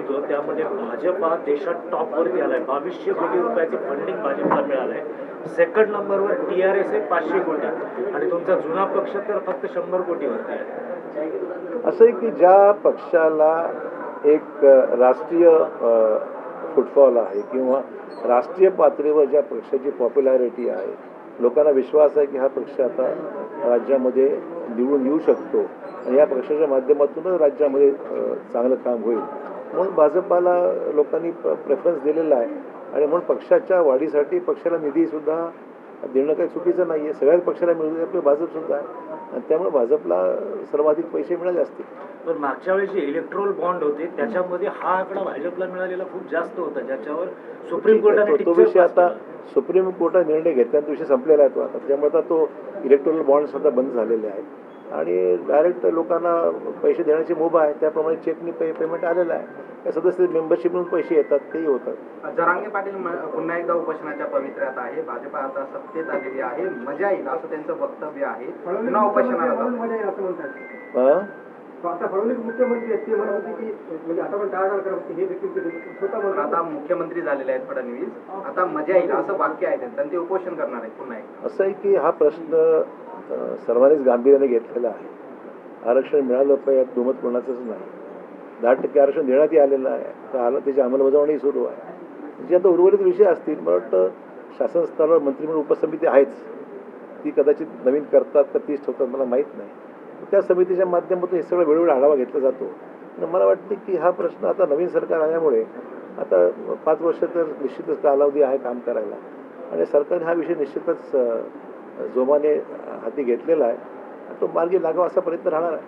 मिळतो त्यामध्ये भाजप हा देशात टॉपवरती आलाय. बावीसशे कोटी रुपयाचं फंडिंग भाजपला मिळालंय. सेकंड नंबरवर टी आर एस आहे पाचशे कोटी. आणि तुमचा जुना पक्ष तर फक्त शंभर कोटीवरती आहे. असं आहे की ज्या पक्षाला एक राष्ट्रीय फुटफॉल आहे किंवा राष्ट्रीय पातळीवर ज्या पक्षाची पॉप्युलॅरिटी आहे लोकांना विश्वास आहे की हा पक्ष आता राज्यामध्ये निवडून येऊ शकतो. आणि या पक्षाच्या माध्यमातूनच राज्यामध्ये चांगलं काम होईल. म्हणून भाजपाला लोकांनी प्रेफरन्स दिलेला आहे. आणि म्हणून पक्षाच्या वाढीसाठी पक्षाला निधीसुद्धा देणं काही चुकीचं नाही आहे सगळ्याच पक्षाला मिळू दे आपलं भाजपसुद्धा आहे. आणि त्यामुळे भाजपला सर्वाधिक पैसे मिळाले असतील. पण मागच्या वेळेस जे इलेक्ट्रोल बॉन्ड होते त्याच्यामध्ये हा आकडा भाजपला मिळालेला खूप जास्त होता ज्याच्यावर सुप्रीम कोर्टाने तो- विषय आता. सुप्रीम कोर्टात निर्णय घेतला तो विषय संपलेला आहे तो आता. त्यामुळे आता तो इलेक्ट्रॉनिक बॉन्ड सुद्धा बंद झालेले आहेत. आणि डायरेक्ट लोकांना पैसे देण्याची मुभा आहे त्याप्रमाणे चेकनी पे पेमेंट आलेलं आहे त्या सदस्य मेंबरशिप म्हणून पैसे येतात तेही होतात जरांगे पाटील म- पुन्हा एकदा उपोषणाच्या पवित्र्यात आहे भाजप आता सत्तेत आलेली आहे मजा येईल असं त्यांचं वक्तव्य आहे पुन्हा उपोषणाला. हं? आता फडणवीस मुख्यमंत्री आहेत ते म्हणत होते की म्हणजे आता पण टाळाटाळ करत होते. हे देखील ते स्वतः पण म्हणतात. आता मुख्यमंत्री झालेले आहेत फडणवीस आता मजा येईल असं वाक्य आहे त्यांचं ते उपोषण करणार आहेत पुन्हा एकदा असं आहे की हा प्रश्न सर्वांनीच गांभीर्याने घेतलेला आहे. आरक्षण मिळालं पण यात दुमत कोणाचंच नाही. दहा टक्के आरक्षण देण्यात आलेलं आहे. तर आलं त्याची अंमलबजावणी सुरू आहे. जे आता उर्वरित विषय असतील मला वाटतं शासन स्तरावर मंत्रिमंडळ उपसमिती आहेच. ती कदाचित नवीन करतात तर तीच ठेवतात मला माहीत नाही. त्या समितीच्या माध्यमातून हे सगळं वेळोवेळी आढावा घेतला जातो. आणि मला वाटते की हा प्रश्न आता नवीन सरकार आल्यामुळे आता पाच वर्ष तर निश्चितच कालावधी आहे काम करायला. आणि सरकारने हा विषय निश्चितच जोमाने हाती घेतलेला आहे. तो मार्गी लागावा असा प्रयत्न राहणार आहे.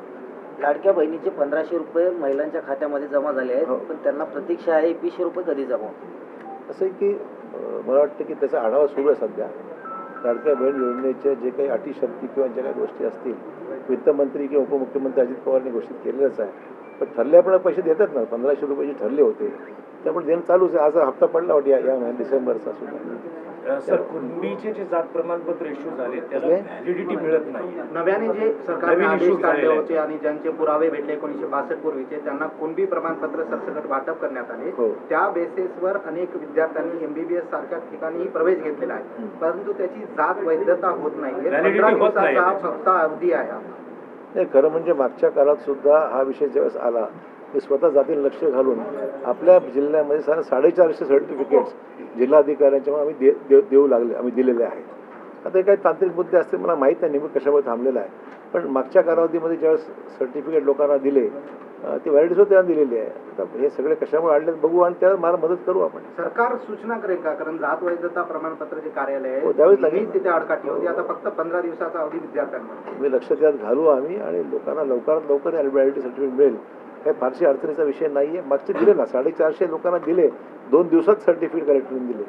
लाडक्या बहिणीचे पंधराशे रुपये महिलांच्या खात्यामध्ये जमा झाले आहेत. हो. पण त्यांना प्रतीक्षा आहे एकवीसशे रुपये कधी जमा होतील? असं आहे की अ, मला वाटतं की त्याचा आढावा सुरू आहे सध्या. लाडक्या बहीण योजनेच्या जे काही अटी शर्ती किंवा ज्या काही गोष्टी असतील वित्तमंत्री किंवा उपमुख्यमंत्री अजित पवारने घोषित केलेलंच आहे. पण ठरल्याप्रमाणे पैसे देतात ना पंधराशे रुपये जे ठरले होते त्यामुळे देणं चालूच आहे. आज हप्ता पडला वाटतं या या महिन्यात डिसेंबरचा सुद्धा सर कुणबीचे जे जात प्रमाणपत्र इश्यू झाले त्याला? व्हॅलिडिटी मिळत नाही. नव्याने जे सरकारने आदेश काढले झालेले होते आणि ज्यांचे पुरावे भेटले एकोणीशे बासष्ट पूर्वीचे त्यांना कुणबी प्रमाणपत्र सरसकट वाटप करण्यात आले. हो. त्या बेसिसवर अनेक विद्यार्थ्यांनी एमबीबीएस सारख्या ठिकाणी प्रवेश घेतलेला आहे. परंतु त्याची जात वैधता होत नाही. दिवसाचा. फक्त अवधी आहे. खरं म्हणजे मागच्या काळात सुद्धा हा विषय ज्यावेळेस आला मी स्वतः जातील लक्ष घालून आपल्या जिल्ह्यामध्ये साडे साडेचारशे सर्टिफिकेट्स जिल्हाधिकाऱ्यांच्या आम्ही दे देऊ देऊ लागले आम्ही दिलेले आहेत. आता हे काही तांत्रिक मुद्दे असतील मला माहीत नाही नेमकं कशामुळे थांबलेलं आहे. पण मागच्या कालावधीमध्ये ज्यावेळेस सर्टिफिकेट लोकांना दिले ते व्हॅलिडिटी सुद्धा त्यांना दिलेली आहे. आता हे सगळे कशामुळे आणले बघू आणि त्याला मला मदत करू आपण. सरकार सूचना करेल का? कारण जात वैधता प्रमाणपत्र जे कार्यालय हो, आहे लागेल. नेहमीच तिथे अडकाठी होती. आता फक्त पंधरा दिवसाचा अवधी विद्यार्थ्यांना मी लक्ष त्यात घालू आम्ही आणि लोकांना लवकरात लवकर व्हॅलिडिटी सर्टिफिकेट मिळेल. काही फारशी अडचणीचा विषय नाही आहे मागचे दिले ना साडेचारशे लोकांना दिले. दोन दिवसात सर्टिफिकेट कलेक्ट करून दिले.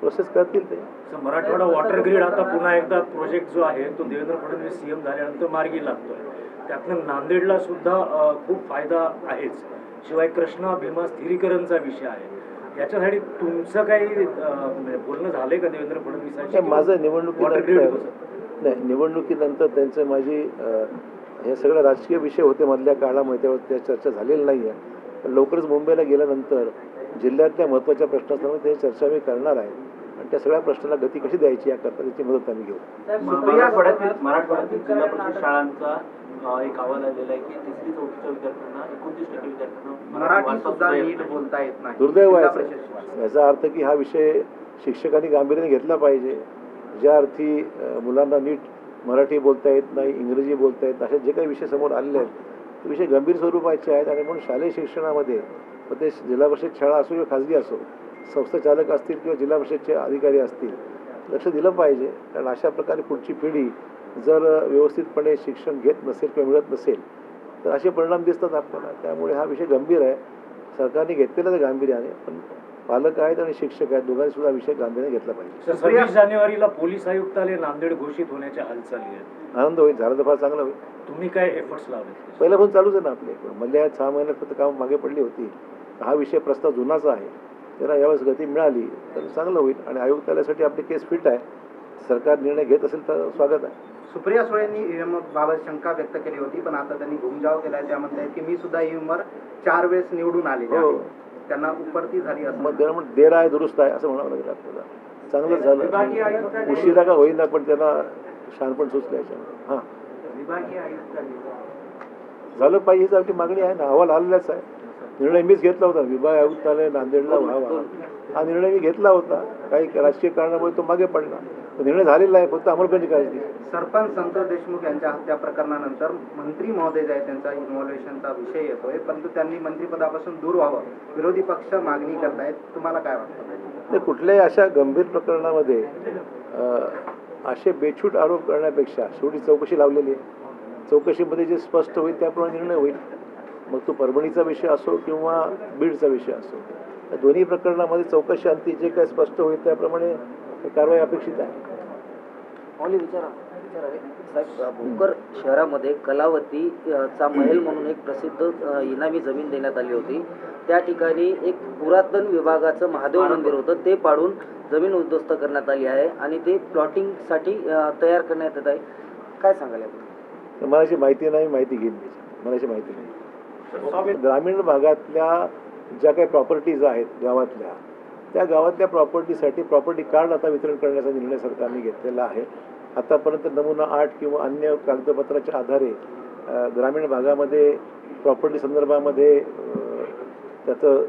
प्रोसेस करतील ते. मराठवाडा वॉटर ग्रीड आता पुन्हा एकदा प्रोजेक्ट जो आहे तो देवेंद्र फडणवीस सीएम झाल्यानंतर मार्गी लागतोय. त्यातनं नांदेडला सुद्धा खूप फायदा आहेच. शिवाय कृष्णा भीमा स्थिरीकरणचा विषय आहे. याच्यासाठी तुमचं काही म्हणजे बोलणं झालंय का देवेंद्र फडणवीसांशी? नाही, माझं निवडणुकीनंतर? नाही निवडणुकीनंतर त्यांचं माझी हे सगळे राजकीय विषय होते मधल्या काळामध्ये त्यावेळेस त्या चर्चा झालेली नाही आहे पण लवकरच मुंबईला गेल्यानंतर जिल्ह्यातल्या महत्त्वाच्या प्रश्नासंदर्भात ते चर्चा मी करणार आहे. आणि त्या सगळ्या प्रश्नाला गती कशी द्यायची याकरता त्याची मदत आम्ही घेऊ. मराठवाड्यातील मराठवाड्यातील जिल्हा परिषद शाळांचा अ, एक अहवाल आलेला आहे की तिसरी चौथीच्या विद्यार्थ्यांना एकोणतीस टक्के विद्यार्थ्यांना मराठी वाचता सुद्धा येत नीट नाही. बोलता येत नाही. दुर्दैव आहे. याचा अर्थ की हा विषय शिक्षकांनी गांभीर्याने घेतला पाहिजे. ज्या अर्थी मुलांना नीट मराठी बोलता येत नाही इंग्रजी बोलता येत असे जे काही विषय समोर आलेले आहेत ते विषय गंभीर स्वरूपाचे आहेत आणि म्हणून शालेय शिक्षणामध्ये मग ते जिल्हा परिषद शाळा असो किंवा खाजगी असो संस्था चालक असतील किंवा जिल्हा परिषदचे अधिकारी असतील लक्ष दिलं पाहिजे. कारण अशा प्रकारे पुढची पिढी जर व्यवस्थितपणे शिक्षण घेत नसेल किंवा मिळत नसेल तर असे परिणाम दिसतात आपल्याला. त्यामुळे हा विषय गंभीर आहे. सरकारने घेतलेला तर गांभीर्याने पण पालक आहेत आणि शिक्षक आहेत. दोघांनी सुद्धा विषय गांभीर्याने घेतला पाहिजे. सव्वीस जानेवारीला पोलीस आयुक्तालय नांदेड घोषित होण्याच्या हालचाली आहेत. आनंद होईल. झाला तर फार चांगला होईल. तुम्ही काय एफर्ट्स लावले पहिल्यापासून चालूच आहे ना आपले. मधल्या सहा महिन्यात फक्त काम मागे पडली होती. हा विषय प्रस्ताव जुनाचा आहे. त्याला यावेळेस गती मिळाली तर चांगलं होईल आणि आयुक्तालयासाठी आपली केस फिट आहे. सरकार निर्णय घेत असेल तर स्वागत आहे. सुप्रिया सुळेंनी ईव्हीएम बाबत शंका व्यक्त केली होती पण आता त्यांनी घुमजाव केलाय. त्या म्हणतायत की मी सुद्धा ईव्हीएम वर चार वेळेस निवडून आलेले हो. त्यांना उपरती झाली असं. मग त्याला म्हणून देर आहे दुरुस्त आहे असं म्हणावं लागेल आपल्याला. चांगलं झालं. उशिरा का होईना पण त्यांना शहाणपण सुचलं याच्यामध्ये हां. विभागीय आयुक्तांनी झालं पाहिजे हीच आमची मागणी आहे ना. अहवाल आलेलाच आहे. निर्णय मीच घेतला होता. विभाग आयुक्तालय नांदेडला व्हावा. हा निर्णय मी घेतला होता. काही राजकीय कारणामुळे तो मागे पडला. निर्णय झालेला आहे फक्त अंमलबजावणी करायची सरपंच संतोष देशमुख यांच्या हत्या प्रकरणानंतर मंत्री महोदय जे आहे त्यांचा इन्व्हॉल्वेशनचा विषय येतोय परंतु त्यांनी मंत्रिपदापासून दूर व्हावं विरोधी पक्ष मागणी करतायत. तुम्हाला काय वाटतं? ते कुठल्याही अशा गंभीर प्रकरणामध्ये असे बेछूट आरोप करण्यापेक्षा शेवटी चौकशी लावलेली आहे. चौकशीमध्ये जे स्पष्ट होईल त्याप्रमाणे निर्णय होईल. मग तो परभणीचा विषय असो किंवा बीडचा विषय असो. दोन्ही प्रकरणामध्ये चौकशी अंती जे काय स्पष्ट होईल त्याप्रमाणे कारवाई अपेक्षित आहे. मौली विचारा विचारा. साहेब भोकर शहरामध्ये कलावती चा महल म्हणून एक प्रसिद्ध इनामी जमीन देण्यात आली होती. त्या ठिकाणी एक पुरातन विभागाचं महादेव मंदिर होतं. ते पाडून जमीन उद्ध्वस्त करण्यात आली आहे आणि ते प्लॉटिंगसाठी तयार करण्यात येत आहे. काय सांगाल मला अशी माहिती नाही माहिती घेईन मला अशी माहिती नाही. ग्रामीण भागातल्या ज्या काही प्रॉपर्टीज आहेत गावातल्या त्या गावातल्या प्रॉपर्टीसाठी प्रॉपर्टी कार्ड आता वितरण करण्याचा निर्णय सरकारने घेतलेला आहे. आतापर्यंत नमुना आठ किंवा अन्य कागदपत्राच्या आधारे ग्रामीण भागामध्ये प्रॉपर्टी संदर्भामध्ये त्याचं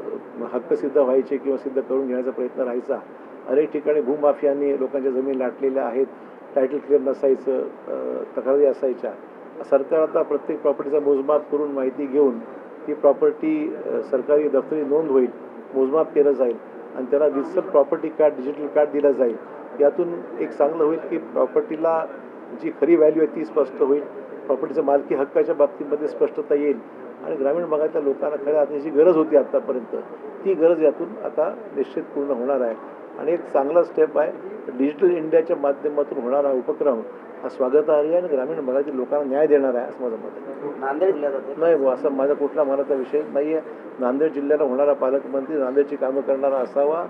हक्क सिद्ध व्हायचे किंवा सिद्ध करून घेण्याचा प्रयत्न राहायचा. अनेक ठिकाणी भूमाफियांनी लोकांच्या जमीन लाटलेल्या आहेत. टायटल क्लिअर नसायचं तक्रारी असायच्या. सरकार आता प्रत्येक प्रॉपर्टीचा मोजमाप करून माहिती घेऊन ती प्रॉपर्टी सरकारी दफ्तरी नोंद होईल मोजमाप केलं जाईल आणि त्याला digital property card digital card दिलं जाईल. यातून एक चांगलं होईल की प्रॉपर्टीला जी खरी व्हॅल्यू आहे ती स्पष्ट होईल. प्रॉपर्टीच्या मालकी हक्काच्या बाबतीमध्ये स्पष्टता येईल. आणि ग्रामीण भागातल्या लोकांना खऱ्या अर्थाची गरज होती आत्तापर्यंत ती गरज यातून आता निश्चित पूर्ण होणार आहे. आणि एक चांगला स्टेप आहे डिजिटल इंडियाच्या माध्यमातून होणारा उपक्रम हा स्वागतार्ह आहे आणि ग्रामीण भागातील लोकांना न्याय देणार आहे असं माझं मत आहे. नांदेड जिल्ह्यात नाही असं माझा कुठला मनाचा विषय नाही आहे नांदेड जिल्ह्याला होणारा पालकमंत्री नांदेडची कामं करणारा असावा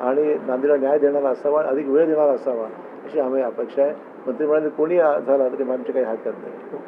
आणि नांदेडला न्याय देणारा असावा अधिक वेळ देणारा असावा अशी आम्ही अपेक्षा आहे. मंत्रिमंडळाने कोणी झाला? तरी आमची काही हरकत नाही.